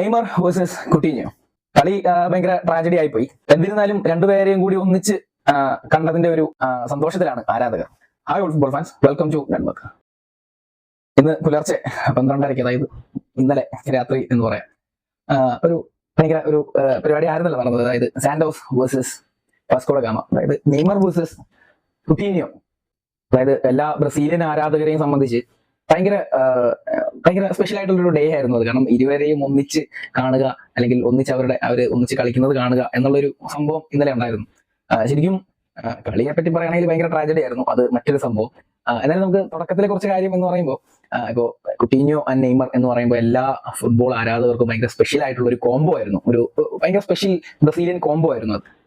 Neymar versus Coutinho. കളി ഭയങ്കര tragedy ആയിപ്പോയി. എന്നിരുന്നാലും രണ്ടുപേരെയും കൂടി ഒന്നിച്ച് കണ്ടതിന്റെ ഒരു സന്തോഷത്തിലാണ് ആരാധകർ. Hi all football fans welcome to network ഇന്ന് പുലർച്ചെ പന്ത്രണ്ടരയ്ക്ക് അതായത് ഇന്നലെ രാത്രി എന്ന് പറയാം. ഒരു ഭയങ്കര ഒരു പരിപാടി ആയിരുന്നല്ലോ നടന്നത്. അതായത് Santos versus Vasco da Gama അതായത് നെയ്മർ വേഴ്സസ് കുട്ടീനിയോ അതായത് എല്ലാ ബ്രസീലിയൻ ആരാധകരെയും സംബന്ധിച്ച് ഭയങ്കര ഭയങ്കര സ്പെഷ്യൽ ആയിട്ടുള്ളൊരു ഡേ ആയിരുന്നു അത്. കാരണം ഇരുവരെയും ഒന്നിച്ച് കാണുക അല്ലെങ്കിൽ ഒന്നിച്ച് അവരുടെ അവർ ഒന്നിച്ച് കളിക്കുന്നത് കാണുക എന്നുള്ളൊരു സംഭവം ഇന്നലെ ഉണ്ടായിരുന്നു. ശരിക്കും കളിയെ പറ്റി പറയുകയാണെങ്കിൽ ഭയങ്കര ട്രാജഡി ആയിരുന്നു. അത് മറ്റൊരു സംഭവം. എന്നാലും നമുക്ക് തുടക്കത്തിലെ കുറച്ച് കാര്യം എന്ന് പറയുമ്പോൾ ഇപ്പോ കുട്ടീഞ്ഞോ ആൻഡ് നെയ്മർ എന്ന് പറയുമ്പോൾ എല്ലാ ഫുട്ബോൾ ആരാധകർക്കും ഭയങ്കര സ്പെഷ്യൽ ആയിട്ടുള്ള ഒരു കോംബോ ആയിരുന്നു. ഒരു ഭയങ്കര സ്പെഷ്യൽ ബ്രസീലിയൻ കോംബോ ആയിരുന്നു അത്.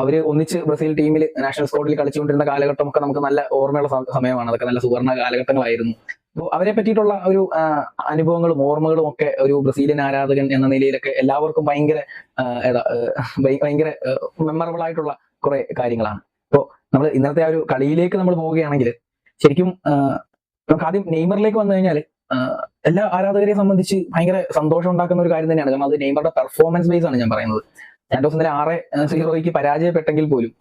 അവർ ഒന്നിച്ച് ബ്രസീൽ ടീമിൽ നാഷണൽ സ്കോഡിൽ കളിച്ചുകൊണ്ടിരുന്ന കാലഘട്ടം ഒക്കെ നമുക്ക് നല്ല ഓർമ്മയുള്ള സമയമാണ്. അതൊക്കെ നല്ല സുവർണ കാലഘട്ടങ്ങളായിരുന്നു. അപ്പോൾ അവരെ പറ്റിയിട്ടുള്ള ഒരു അനുഭവങ്ങളും ഓർമ്മകളും ഒക്കെ ഒരു ബ്രസീലിയൻ ആരാധകൻ എന്ന നിലയിലൊക്കെ എല്ലാവർക്കും ഭയങ്കര ഭയങ്കര മെമ്മറബിൾ ആയിട്ടുള്ള കുറെ കാര്യങ്ങളാണ്. അപ്പോൾ നമ്മൾ ഇന്നത്തെ ആ ഒരു കളിയിലേക്ക് നമ്മൾ പോവുകയാണെങ്കിൽ ശരിക്കും നമുക്ക് ആദ്യം നെയ്മറിലേക്ക് വന്നു കഴിഞ്ഞാൽ എല്ലാ ആരാധകരെ സംബന്ധിച്ച് ഭയങ്കര സന്തോഷം ഉണ്ടാക്കുന്ന ഒരു കാര്യം തന്നെയാണ്. കാരണം അത് നെയ്മറുടെ പെർഫോമൻസ് ബേസ് ആണ് ഞാൻ പറയുന്നത്. സാന്റോസ് ഇന്നലെ ആറ് സീറോയ്ക്ക് പരാജയപ്പെട്ടെങ്കിൽ പോലും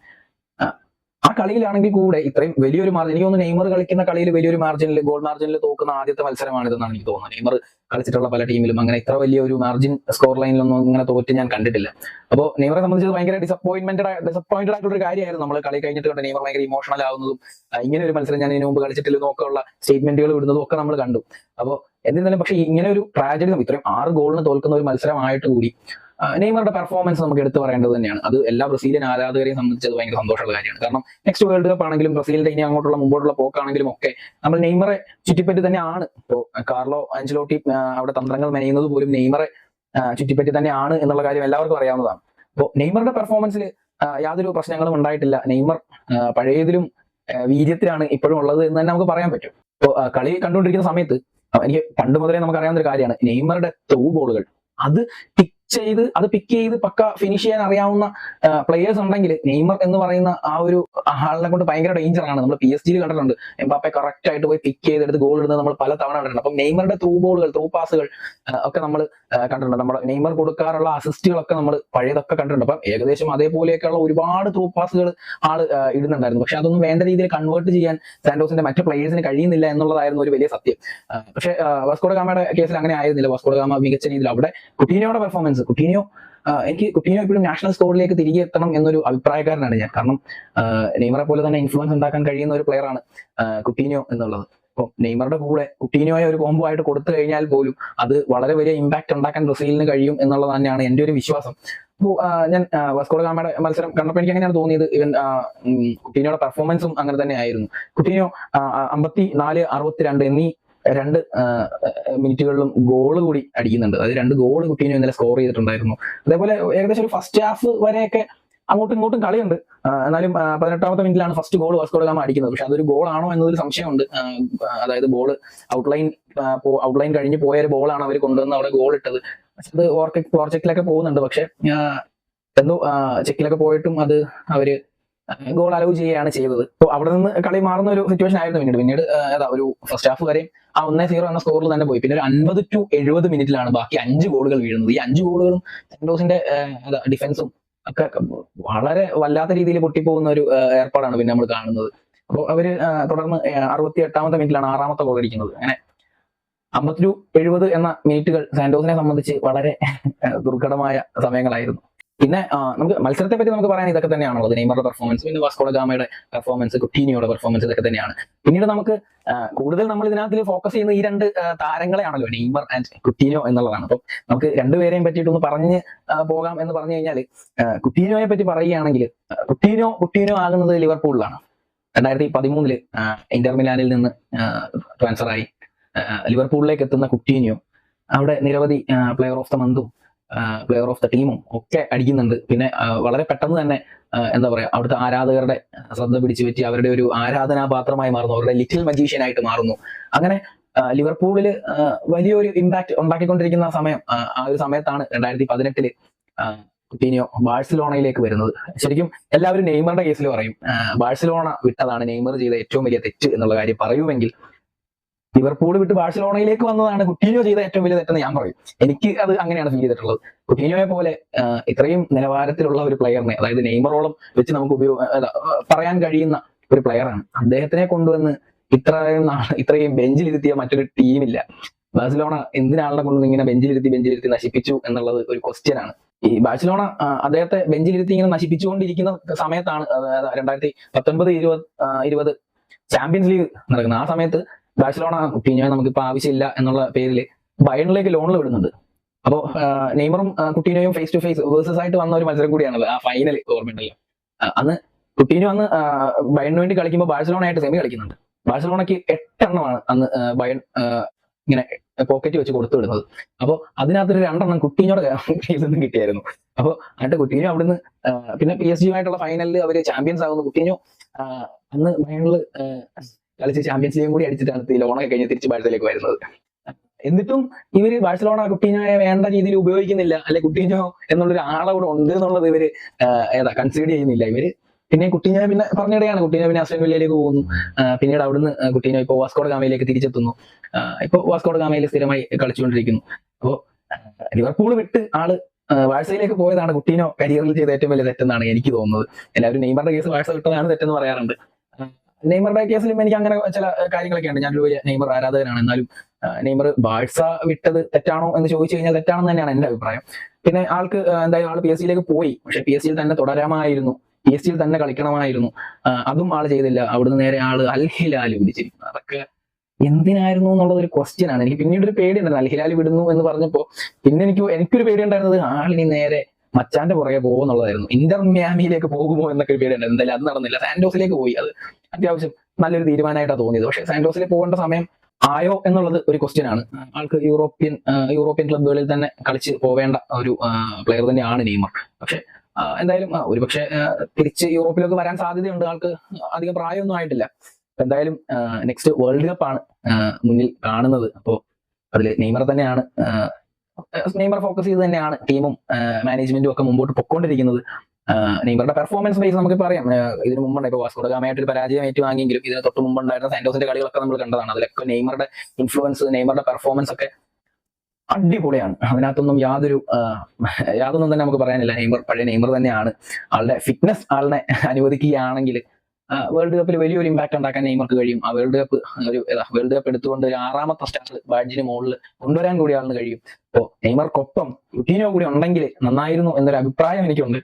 ആ, കളിയിലാണെങ്കിൽ കൂടെ ഇത്രയും വലിയൊരു മാർജിൻ എനിക്ക് തോന്നുന്നു നെയ്മർ കളിക്കുന്ന കളിയിൽ വലിയൊരു മാർജിനിൽ ഗോൾ മാർജിനിൽ തോക്കുന്ന ആദ്യത്തെ മത്സരമാണിതെന്നാണ് എനിക്ക് തോന്നുന്നത്. നെയ്മർ കളിച്ചിട്ടുള്ള പല ടീമിലും അങ്ങനെ ഇത്ര വലിയ ഒരു മാർജിൻ സ്കോർ ലൈനിലൊന്നും ഇങ്ങനെ തോറ്റ് ഞാൻ കണ്ടിട്ടില്ല. അപ്പോൾ നെയ്മറെ സംബന്ധിച്ച് ഭയങ്കര ഡിസപ്പോയിന്റ്മെന്റ് ഡിസപ്പോയിന്റഡ് ആയിട്ടുള്ള ഒരു കാര്യമായിരുന്നു. നമ്മൾ കളി കഴിഞ്ഞിട്ട് കണ്ട് നെയ്മർ ഭയങ്കര ഇമോഷണൽ ആവുന്നതും ഇങ്ങനെ ഒരു മത്സരം ഞാൻ ഇതിനു മുമ്പ് കളിച്ചിട്ടില്ലെന്നും ഒക്കെ സ്റ്റേറ്റ്മെന്റുകൾ വിടുന്നതും ഒക്കെ നമ്മൾ കണ്ടു. അപ്പോൾ എന്നിരുന്നാലും പക്ഷേ ഇങ്ങനെ ഒരു ട്രാജഡി ഇത്രയും ആറ് ഗോളിന് തോൽക്കുന്ന ഒരു മത്സരമായിട്ട് കൂടി നെയ്മറുടെ പെർഫോമൻസ് നമുക്ക് എടുത്തു പറയേണ്ടത് തന്നെയാണ്. അത് എല്ലാ ബ്രസീലിയൻ ആരാധകരെയും സംബന്ധിച്ച് അത് ഭയങ്കര സന്തോഷമുള്ള കാര്യമാണ്. കാരണം നെക്സ്റ്റ് വേൾഡ് കപ്പ് ആണെങ്കിലും ബ്രസീലിന്റെ ഇനി അങ്ങോട്ടുള്ള മുമ്പോട്ടുള്ള പോക്കാണെങ്കിലും ഒക്കെ നമ്മൾ നെയ്മറെ ചുറ്റിപ്പറ്റി തന്നെയാണ്. ഇപ്പോൾ കാർലോ ആഞ്ചലോട്ടി അവിടെ തന്ത്രങ്ങൾ മെനയുന്നത് പോലും നെയ്മറെ ചുറ്റിപ്പറ്റി തന്നെയാണ് എന്നുള്ള കാര്യം എല്ലാവർക്കും അറിയാവുന്നതാണ്. അപ്പോൾ നെയ്മറുടെ പെർഫോമൻസിൽ യാതൊരു പ്രശ്നങ്ങളും ഉണ്ടായിട്ടില്ല. നെയ്മർ പഴയതിലും വീര്യത്തിലാണ് ഇപ്പോഴും ഉള്ളത് എന്ന് തന്നെ നമുക്ക് പറയാൻ പറ്റും. ഇപ്പോൾ കളി കണ്ടുകൊണ്ടിരിക്കുന്ന സമയത്ത് എനിക്ക് പണ്ട് മുതലേ നമുക്ക് അറിയാവുന്ന ഒരു കാര്യമാണ്. നെയ്മറുടെ ത്രൂ ബോളുകൾ അത് പിക്ക് ചെയ്ത് അത് പിക്ക് ചെയ്ത് പക്ക ഫിനിഷ് ചെയ്യാൻ അറിയാവുന്ന പ്ലെയേഴ്സ് ഉണ്ടെങ്കിൽ നെയ്മർ എന്ന് പറയുന്ന ആ ഒരു ആളിനെ കൊണ്ട് ഭയങ്കര ഡേഞ്ചർ ആണ്. നമ്മൾ പി എസ് ജിയിൽ കണ്ടിട്ടുണ്ട്. എംബാപ്പെ കറക്റ്റ് ആയിട്ട് പോയി പിക്ക് ചെയ്തെടുത്ത് ഗോൾ ഇടുന്നത് നമ്മൾ പല തവണ കണ്ടിട്ടുണ്ട്. അപ്പം നെയ്മറുടെ ത്രൂ ബോളുകൾ ത്രൂ പാസുകൾ ഒക്കെ നമ്മൾ കണ്ടിട്ടുണ്ട്. നമ്മുടെ നെയ്മർ കൊടുക്കാറുള്ള അസിസ്റ്റുകളൊക്കെ നമ്മൾ പഴയതൊക്കെ കണ്ടിട്ടുണ്ട്. അപ്പം ഏകദേശം അതേപോലെയൊക്കെയുള്ള ഒരുപാട് ത്രൂ പാസുകൾ ആൾ ഇടുന്നുണ്ടായിരുന്നു. പക്ഷെ അതൊന്നും വേണ്ട രീതിയിൽ കൺവേർട്ട് ചെയ്യാൻ സാന്റോസിന്റെ മറ്റു പ്ലേയേഴ്സിന് കഴിയുന്നില്ല എന്നുള്ളതായിരുന്നു ഒരു വലിയ സത്യം. പക്ഷെ പക്ഷേ ആ, വാസ്കോഡ ഗാമയുടെ കേസിൽ അങ്ങനെ ആയിരുന്നില്ല. വാസ്കോഡ ഗാമ മികച്ച രീതിയിൽ അവിടെ കുട്ടീനോയുടെ പെർഫോമൻസ് കുട്ടീനോ എനിക്ക് കുട്ടീനോ ഇപ്പോഴും നാഷണൽ സ്കോഡിലേക്ക് തിരികെ എത്തണം എന്നൊരു അഭിപ്രായക്കാരനാണ് ഞാൻ. കാരണം നെയ്മറെ പോലെ തന്നെ ഇൻഫ്ലുവൻസ് ഉണ്ടാക്കാൻ കഴിയുന്ന ഒരു പ്ലെയറാണ് കുട്ടീനോ എന്നുള്ളത്. അപ്പോൾ നെയ്മറുടെ കൂടെ കുട്ടീനുമായ ഒരു കോംബോ ആയിട്ട് കൊടുത്തു കഴിഞ്ഞാൽ പോലും അത് വളരെ വലിയ ഇമ്പാക്ട് ഉണ്ടാക്കാൻ ബ്രസീലിന് കഴിയും എന്നുള്ളത് തന്നെയാണ് എന്റെ ഒരു വിശ്വാസം. അപ്പോൾ ഞാൻ വസ്കോട് ഗാമയുടെ മത്സരം കണ്ടപ്പോൾ എനിക്ക് അങ്ങനെയാണ് തോന്നിയത്. ഇവൻ കുട്ടീനോടെ പെർഫോമൻസും അങ്ങനെ തന്നെ ആയിരുന്നു. കുട്ടീനോ അമ്പത്തി നാല് അറുപത്തിരണ്ട് എന്നീ രണ്ട് മിനിറ്റുകളിലും ഗോൾ കൂടി അടിക്കുന്നുണ്ട്. അതായത് രണ്ട് ഗോൾ കുട്ടീനോ ഇന്നലെ സ്കോർ ചെയ്തിട്ടുണ്ടായിരുന്നു. അതേപോലെ ഏകദേശം ഒരു ഫസ്റ്റ് ഹാഫ് വരെയൊക്കെ അങ്ങോട്ടും ഇങ്ങോട്ടും കളിയുണ്ട്. എന്നാലും പതിനെട്ടാമത്തെ മിനിറ്റിലാണ് ഫസ്റ്റ് ഗോൾ വാസ്കോ ഗാമ അടിക്കുന്നത്. പക്ഷെ അതൊരു ഗോൾ ആണോ എന്നതിൽ സംശയമുണ്ട്. അതായത് ബോൾ ഔട്ട്ലൈൻ ഔട്ട്ലൈൻ കഴിഞ്ഞ് പോയ ഒരു ബോളാണ് അവർ കൊണ്ടുവന്ന് അവിടെ ഗോൾ ഇട്ടത്. അത് ഓർക്ക പ്രോജക്റ്റിലൊക്കെ പോകുന്നുണ്ട്. പക്ഷെ എന്തോ ചെക്കിലൊക്കെ പോയിട്ടും അത് അവർ ഗോൾ അലവ് ചെയ്യുകയാണ് ചെയ്തത്. അപ്പോൾ അവിടെ നിന്ന് കളി മാറുന്ന ഒരു സിറ്റുവേഷൻ ആയിരുന്നു പിന്നീട്. പിന്നീട് അതാ ഒരു ഫസ്റ്റ് ഹാഫ് വരെയും ആ ഒന്നേ സീറോ എന്ന സ്കോറിൽ തന്നെ പോയി. പിന്നെ ഒരു അൻപത് ടു എഴുപത് മിനിറ്റിലാണ് ബാക്കി അഞ്ച് ഗോളുകൾ വീഴുന്നത്. ഈ അഞ്ച് ഗോളുകളും സെന്റോസിന്റെ ഡിഫൻസും ഒക്കെ വളരെ വല്ലാത്ത രീതിയിൽ പൊട്ടിപ്പോകുന്ന ഒരു ഏർപ്പാടാണ് പിന്നെ നമ്മൾ കാണുന്നത്. അപ്പോൾ അവർ തുടർന്ന് അറുപത്തി എട്ടാമത്തെ മിനിറ്റിലാണ് ആറാമത്തെ ഗോൾ അടിക്കുന്നത് അങ്ങനെ അമ്പത്തി ടു എഴുപത് എന്ന മിനിറ്റുകൾ സാന്റോസിനെ സംബന്ധിച്ച് വളരെ ദുർഘടമായ സമയങ്ങളായിരുന്നു. പിന്നെ നമുക്ക് മത്സരത്തെ പറ്റി നമുക്ക് പറയാൻ ഇതൊക്കെ തന്നെയാണുള്ളത്. നെയ്മറുടെ പെർഫോമൻസ് പിന്നെ വാസ്കോള ഗാമയുടെ പെർഫോമൻസ് കുട്ടീനിയുടെ പെർഫോമൻസ് ഇതൊക്കെ തന്നെയാണ്. പിന്നീട് നമുക്ക് കൂടുതൽ നമ്മൾ ഇതിനകത്ത് ഫോക്കസ് ചെയ്യുന്ന ഈ രണ്ട് താരങ്ങളെയാണല്ലോ നെയ്മർ ആൻഡ് കുട്ടീനോ എന്നുള്ളതാണ്. അപ്പം നമുക്ക് രണ്ടുപേരെയും പറ്റിയിട്ടൊന്ന് പറഞ്ഞ് പോകാം എന്ന് പറഞ്ഞു കഴിഞ്ഞാൽ കുട്ടീനോയെ പറ്റി പറയുകയാണെങ്കിൽ കുട്ടീനോ കുട്ടീനോ ആകുന്നത് ലിവർപൂളിലാണ്. രണ്ടായിരത്തി പതിമൂന്നിൽ ഇന്റർമിലാനിൽ നിന്ന് ട്രാൻസ്ഫർ ആയി. ലിവർപൂളിലേക്ക് എത്തുന്ന കുട്ടീനിയോ അവിടെ നിരവധി പ്ലെയർ ഓഫ് ദ മന്തും പ്ലെയർ ഓഫ് ദ ടീമും ഒക്കെ അടിക്കുന്നുണ്ട്. പിന്നെ വളരെ പെട്ടെന്ന് തന്നെ എന്താ പറയാ അവിടുത്തെ ആരാധകരുടെ ശ്രദ്ധ പിടിച്ചു പറ്റി അവരുടെ ഒരു ആരാധനാപാത്രമായി മാറുന്നു. അവരുടെ ലിറ്റിൽ മജീഷ്യൻ ആയിട്ട് മാറുന്നു. അങ്ങനെ ലിവർപൂളിൽ വലിയൊരു ഇമ്പാക്ട് ഉണ്ടാക്കിക്കൊണ്ടിരിക്കുന്ന സമയം ആ, ഒരു സമയത്താണ് രണ്ടായിരത്തി പതിനെട്ടിൽ കുട്ടീനിയോ ബാഴ്സലോണയിലേക്ക് വരുന്നത്. ശരിക്കും എല്ലാവരും നെയ്മറിന്റെ കേസിൽ പറയും ബാഴ്സലോണ വിട്ടതാണ് നെയ്മർ ചെയ്ത ഏറ്റവും വലിയ തെറ്റ് എന്നുള്ള കാര്യം പറയുമെങ്കിൽ ലിവർപൂൾ വിട്ട് ബാഴ്സലോണയിലേക്ക് വന്നതാണ് കുട്ടീനോ ചെയ്ത ഏറ്റവും വലിയ തെറ്റെന്ന് ഞാൻ പറയും. എനിക്ക് അത് അങ്ങനെയാണ് ഫീൽ ചെയ്തിട്ടുള്ളത്. കുട്ടീനോയെ പോലെ ഇത്രയും നിലവാരത്തിലുള്ള ഒരു പ്ലെയറിനെ അതായത് നെയ്മറോളം വെച്ച് നമുക്ക് ഉപയോഗ പറയാൻ കഴിയുന്ന ഒരു പ്ലെയറാണ് അദ്ദേഹത്തിനെ കൊണ്ടുവന്ന് ഇത്രയും നാൾ ഇത്രയും ബെഞ്ചിലിരുത്തിയ മറ്റൊരു ടീമില്ല ബാഴ്സലോണ എന്തിനാളെ കൊണ്ടുവന്ന് ഇങ്ങനെ ബെഞ്ചിലിരുത്തി ബെഞ്ചിലിരുത്തി നശിപ്പിച്ചു എന്നുള്ളത് ഒരു ക്വസ്റ്റ്യൻ ആണ് ഈ ബാഴ്സലോണ അദ്ദേഹത്തെ ബെഞ്ചിലിരുത്തി ഇങ്ങനെ നശിപ്പിച്ചുകൊണ്ടിരിക്കുന്ന സമയത്താണ് രണ്ടായിരത്തി പത്തൊൻപത് ഇരുപത് ഇരുപത് ചാമ്പ്യൻസ് ലീഗ് നടക്കുന്നത്. ആ സമയത്ത് ബാഴ്സലോണ കുട്ടീനെ നമുക്കിപ്പോൾ ആവശ്യമില്ല എന്നുള്ള പേരിൽ ബയണിലേക്ക് ലോണിൽ വിടുന്നുണ്ട്. അപ്പോൾ നെയ്മറും കുട്ടീനെയും ഫേസ് ടു ഫേസ് വേഴ്സസ് ആയിട്ട് വന്ന ഒരു മത്സരം കൂടിയാണല്ലോ ആ ഫൈനൽ ഓർമ്മയുണ്ടല്ലോ. അന്ന് കുട്ടീനോ അന്ന് ബയണിന് വേണ്ടി കളിക്കുമ്പോൾ ബാഴ്സലോണ ആയിട്ട് സെമി കളിക്കുന്നുണ്ട്. ബാഴ്സലോണയ്ക്ക് എട്ടെണ്ണമാണ് അന്ന് ബയൺ ഇങ്ങനെ പോക്കറ്റ് വെച്ച് കൊടുത്തു വിടുന്നത്. അപ്പോൾ അതിനകത്തൊരു രണ്ടെണ്ണം കുട്ടീനോടെ കയ്യിൽ നിന്നും കിട്ടിയായിരുന്നു. അപ്പോൾ എന്നിട്ട് കുട്ടീനോ അവിടുന്ന് പിന്നെ പി എസ് ജിയുമായിട്ടുള്ള ഫൈനലിൽ അവർ ചാമ്പ്യൻസ് ആകുന്നു കുട്ടീനോ അന്ന് ബയണിൽ കളിച്ച് ചാമ്പ്യൻസ് ലീഗും കൂടി അടിച്ചിട്ടാണ് ഈ ലോണൊക്കെ കഴിഞ്ഞ് തിരിച്ച് ബാഴ്സയിലേക്ക് വരുന്നത്. എന്നിട്ടും ഇവർ ബാഴ്സലോണ കുട്ടീനോയെ വേണ്ട രീതിയിൽ ഉപയോഗിക്കുന്നില്ല. അല്ലെ കുട്ടീനോ എന്നുള്ളൊരു ആളെ കൂടെ ഉണ്ട് എന്നുള്ളത് ഇവർ ഏതാ കൺസിഡർ ചെയ്യുന്നില്ല. ഇവർ പിന്നെ കുട്ടീനോ പിന്നെ പറഞ്ഞിടെയാണ്. കുട്ടീനോ പിന്നെ അസ്വൻ വില്ലയിലേക്ക് പോകുന്നു. പിന്നീട് അവിടുന്ന് കുട്ടീനോ ഇപ്പോൾ വാസ്കോഡ് ഗാമയിലേക്ക് തിരിച്ചെത്തുന്നു. ഇപ്പോൾ വാസ്കോഡ് ഗാമയിൽ സ്ഥിരമായി കളിച്ചുകൊണ്ടിരിക്കുന്നു. അപ്പോൾ ലിവർപൂൾ വിട്ട് ആൾ വാഴ്സയിലേക്ക് പോയതാണ് കുട്ടീനോ കരിയറിൽ ചെയ്ത ഏറ്റവും വലിയ തെറ്റെന്നാണ് എനിക്ക് തോന്നുന്നത്. എല്ലാവരും നെയ്മറിന്റെ കേസ് വാഴ്സ വിട്ടതാണ് തെറ്റെന്ന് പറയാറുണ്ട്. നെയ്മറുടെ കേസിലും എനിക്ക് അങ്ങനെ ചില കാര്യങ്ങളൊക്കെ ഉണ്ട്. ഞാനൊരു വലിയ നെയ്മർ ആരാധകനാണ്. എന്നാലും നെയ്മർ ബാഴ്സ വിട്ടത് തെറ്റാണോ എന്ന് ചോദിച്ചു കഴിഞ്ഞാൽ തെറ്റാണെന്ന് തന്നെയാണ് എന്റെ അഭിപ്രായം. പിന്നെ ആൾക്ക് എന്തായാലും ആൾ പി എസ് സിയിലേക്ക് പോയി. പക്ഷെ പി എസ് സിയിൽ തന്നെ തുടരാമായിരുന്നു. പി എസ് സിയിൽ തന്നെ കളിക്കണമായിരുന്നു. അതും ആൾ ചെയ്തില്ല. അവിടുന്ന് നേരെ ആൾ അൽഹിലാലി പിടിച്ചിരിക്കുന്നു. അതൊക്കെ എന്തിനായിരുന്നു എന്നുള്ളത് ഒരു ക്വസ്റ്റ്യൻ ആണ്. എനിക്ക് പിന്നീട് ഒരു പേടിയുണ്ടായിരുന്നു. അൽഹിലാലി വിടുന്നു എന്ന് പറഞ്ഞപ്പോ പിന്നെ എനിക്ക് എനിക്കൊരു പേടി ഉണ്ടായിരുന്നത് ആളിനി നേരെ മച്ചാന്റെ പുറകെ പോകുന്നുള്ളതായിരുന്നു ഇന്റർ മ്യാമിയിലേക്ക് പോകുമോ എന്നൊക്കെ ഒരു പേരുണ്ട് എന്തായാലും അത് നടന്നില്ല. സാന്റോസിലേക്ക് പോയി. അത് അത്യാവശ്യം നല്ലൊരു തീരുമാനമായിട്ടാണ് തോന്നിയത്. പക്ഷെ സാന്റോസിൽ പോകേണ്ട സമയം ആയോ എന്നുള്ളത് ഒരു ക്വസ്റ്റ്യൻ ആണ്. ആൾക്ക് യൂറോപ്യൻ യൂറോപ്യൻ ക്ലബുകളിൽ തന്നെ കളിച്ച് പോവേണ്ട ഒരു പ്ലെയർ തന്നെയാണ് നെയ്മർ. പക്ഷെ എന്തായാലും ഒരുപക്ഷെ തിരിച്ച് യൂറോപ്പിലേക്ക് വരാൻ സാധ്യതയുണ്ട്. ആൾക്ക് അധികം പ്രായമൊന്നും ആയിട്ടില്ല. എന്തായാലും നെക്സ്റ്റ് വേൾഡ് കപ്പാണ് മുന്നിൽ കാണുന്നത്. അപ്പോൾ അതിൽ നെയ്മർ തന്നെയാണ് നെയ്മർ ഫോക്കസ് ചെയ്ത് തന്നെയാണ് ടീമും മാനേജ്മെന്റും ഒക്കെ മുമ്പോട്ട് പൊക്കോണ്ടിരിക്കുന്നത് നെയ്മറുടെ പെർഫോമൻസ് ബേസ് നമുക്ക് പറയാം. ഇതിന് മുമ്പുണ്ട് ഇപ്പോൾ വാസ്കോഡ ഗാമയായിട്ട് ഒരു പരാജയം ഏറ്റുവാങ്ങിയെങ്കിലും ഇതിന് തൊട്ട് മുമ്പുണ്ടായിരുന്ന സാന്റോസിന്റെ കളികളൊക്കെ നമ്മൾ കണ്ടതാണ്. അതിലൊക്കെ നെയ്മറുടെ ഇൻഫ്ലുവൻസ് നെയ്മറുടെ പെർഫോമൻസ് ഒക്കെ അടിപൊളിയാണ്. അതിനകത്തൊന്നും യാതൊരു യാതൊന്നും തന്നെ നമുക്ക് പറയാനില്ല. നെയ്മർ പഴയ നെയ്മർ തന്നെയാണ്. ആളുടെ ഫിറ്റ്നസ് ആളിനെ അനുവദിക്കുകയാണെങ്കിൽ വേൾഡ് കപ്പിൽ വലിയൊരു ഇമ്പാക്ട് ഉണ്ടാക്കാൻ നെയ്മർക്ക് കഴിയും. ആ വേൾഡ് കപ്പ് ഒരു വേൾഡ് കപ്പ് എടുത്തുകൊണ്ട് ഒരു ആറാമത്തെ സ്റ്റാർ ബാഡ്ജിന് മുകളിൽ കൊണ്ടുവരാൻ കൂടി ആളിന് കഴിയും. അപ്പോ നെയ്മർക്കൊപ്പം കുട്ടീനോ കൂടി ഉണ്ടെങ്കിൽ നന്നായിരുന്നു എന്നൊരു അഭിപ്രായം എനിക്കുണ്ട്.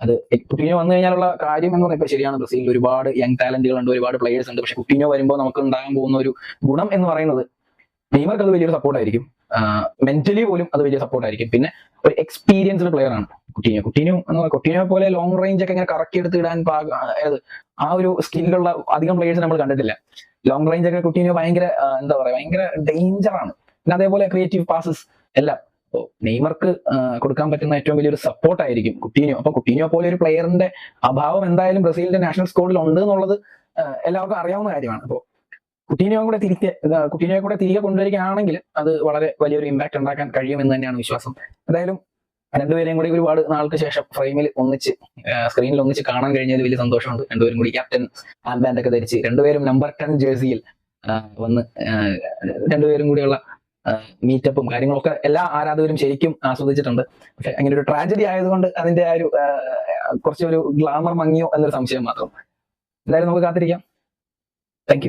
അത് കുട്ടീനോ വന്നു കഴിഞ്ഞാലുള്ള കാര്യം എന്ന് പറയുമ്പോൾ ശരിയാണ്. ബ്രസീലിൽ ഒരുപാട് യങ് ടാലന്റുകൾ ഉണ്ട് ഒരുപാട് പ്ലേയേഴ്സ് ഉണ്ട്. പക്ഷെ കുട്ടീനോ വരുമ്പോൾ നമുക്ക് ഉണ്ടാകാൻ പോകുന്ന ഒരു ഗുണം എന്ന് പറയുന്നത് നെയ്മർക്ക് അത് വലിയൊരു സപ്പോർട്ടായിരിക്കും മെന്റലി പോലും അത് വലിയ സപ്പോർട്ടായിരിക്കും പിന്നെ ഒരു എക്സ്പീരിയൻസ്ഡ് പ്ലെയർ ആണ് കുട്ടീനോ. കുട്ടീനോ കുട്ടീനോ പോലെ ലോങ് റേഞ്ച് ഒക്കെ ഇങ്ങനെ കറക്കി എടുത്ത് ഇടാൻ അതായത് ആ ഒരു സ്കില്ലുള്ള അധികം പ്ലേയേഴ്സ് നമ്മൾ കണ്ടിട്ടില്ല. ലോങ് റേഞ്ച് ഒക്കെ കുട്ടീനോ ഭയങ്കര എന്താ പറയാ ഭയങ്കര ഡേഞ്ചർ ആണ്. പിന്നെ അതേപോലെ ക്രിയേറ്റീവ് പാസസ് എല്ലാം. നെയ്മർക്ക് കൊടുക്കാൻ പറ്റുന്ന ഏറ്റവും വലിയൊരു സപ്പോർട്ട് ആയിരിക്കും കുട്ടീനോ അപ്പൊ കുട്ടീനോ പോലെ ഒരു പ്ലെയറിന്റെ അഭാവം എന്തായാലും ബ്രസീലിന്റെ നാഷണൽ സ്കോഡിൽ ഉണ്ട് എന്നുള്ളത് എല്ലാവർക്കും അറിയാവുന്ന കാര്യമാണ്. അപ്പോൾ കുട്ടീനോ കൂടെ തിരികെ കുട്ടീനെയും കുട്ടീനോയെ കൂടെ തിരികെ കൊണ്ടുവരികയാണെങ്കിൽ അത് വളരെ വലിയൊരു ഇമ്പാക്ട് ഉണ്ടാക്കാൻ കഴിയുമെന്ന് തന്നെയാണ് വിശ്വാസം. എന്തായാലും രണ്ടുപേരെയും കൂടി ഒരുപാട് നാൾക്ക് ശേഷം ഫ്രെയിമിൽ ഒന്നിച്ച് സ്ക്രീനിൽ ഒന്നിച്ച് കാണാൻ കഴിഞ്ഞതിൽ വലിയ സന്തോഷമുണ്ട്. രണ്ടുപേരും കൂടി ക്യാപ്റ്റൻ ആം ബാൻഡ് ഒക്കെ ധരിച്ച് രണ്ടുപേരും നമ്പർ ടെൻ ജേഴ്സിയിൽ വന്ന് രണ്ടുപേരും കൂടിയുള്ള മീറ്റപ്പും കാര്യങ്ങളൊക്കെ എല്ലാ ആരാധകരും ശരിക്കും ആസ്വദിച്ചിട്ടുണ്ട്. പക്ഷെ അങ്ങനെ ഒരു ട്രാജഡി ആയതുകൊണ്ട് അതിന്റെ ആ ഒരു കുറച്ചൊരു ഗ്ലാമർ മങ്ങിയോ എന്നൊരു സംശയം മാത്രം. എന്തായാലും നമുക്ക് കാത്തിരിക്കാം. താങ്ക്